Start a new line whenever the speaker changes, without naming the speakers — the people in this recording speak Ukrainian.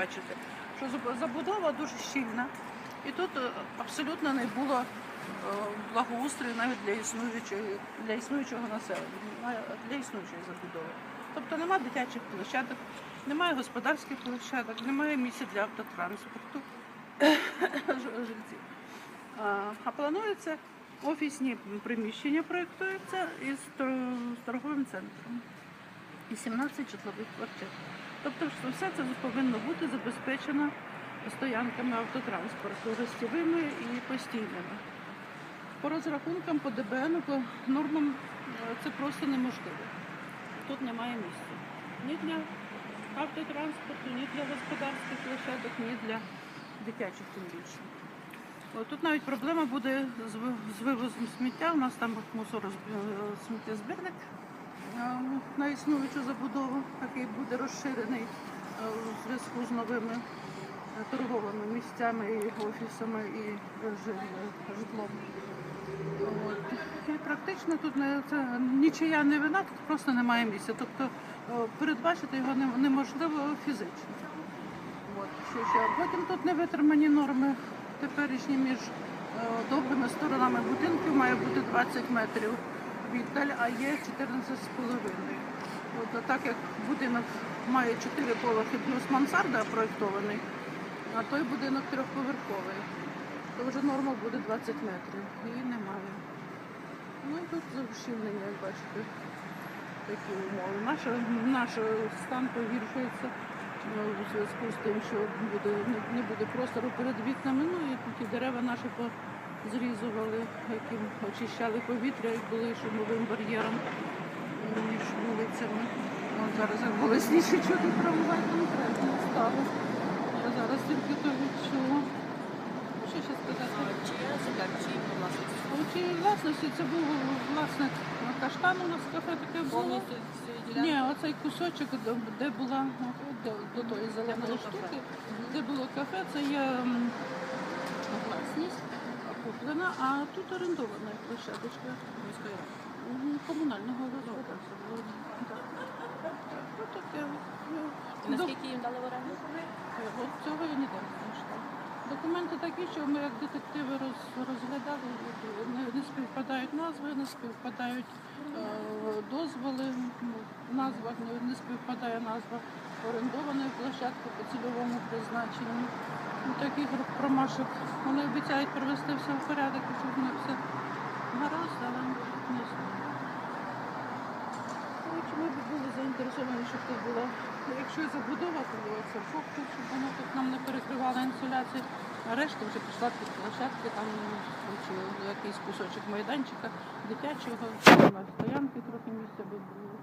Бачите, що забудова дуже щільна, і тут е, абсолютно не було е, благоустрою навіть для існуючої для існуючого населення, для існуючої забудови. Тобто немає дитячих площадок, немає господарських площадок, немає місця для автотранспорту жильців. А планується офісні приміщення проєктуються із торговим центром і 17 житлових квартир. Тобто все це повинно бути забезпечено стоянками автотранспорту, гостєвими і постійними. По розрахункам, по ДБН, по нормам е, це просто неможливо. Тут немає місця ні для автотранспорту, ні для господарських площадок, ні для дитячих тим більше. Тут навіть проблема буде з вивозом сміття. У нас там сміттєзбірник е, на існуючу забудову, який буде розширений е, у зв'язку з новими е, торговими місцями, і офісами і е, житлом. І практично тут нічия не вина, тут просто немає місця. Тобто передбачити його неможливо фізично. Потім тут не витримані норми теперішні між довгими сторонами будинків має бути 20 метрів віддаль, а є 14,5. От, так як будинок має 4 поверхи плюс мансарда проєктований, а той будинок трьохповерховий, то вже норма буде 20 метрів. Її немає. Ну і тут заущільнення, як бачите, такі умови. Наш, стан погіршується ну, у зв'язку з тим, що не, буде простору перед вікнами. Ну і дерева наші зрізували, які очищали повітря і були шумовим бар'єром між вулицями. От зараз як голосніше чути трамвай, конкретно стало. Я зараз тільки то відчула. Що ще сказати? У цій власності це був власник каштан у нас кафе таке було. Ні, оцей кусочок, де- була до, тої зеленої штуки, де було кафе, це є куплена, а тут орендована площадочка
Міської ради.
комунального розвитку. Ну, таке. ну,
І Наскільки їм дали в оренду?
От цього я ніде не знайшла. Документи такі, що ми як детективи роз, розглядали, не співпадають назви, не співпадають е, дозволи, в назвах не, співпадає назва орендованої площадки по цільовому призначенню. Ну, таких промашок. Вони обіцяють привести все в порядок, щоб не все гаразд, але не знаю. Ми б були заінтересовані, щоб тут було, якщо забудова, то це фокус, щоб воно тут нам не перекривало інсуляцію, а решта вже пішла під площадки, там ну, хочу якийсь кусочок майданчика дитячого, на стоянки трохи місця би було.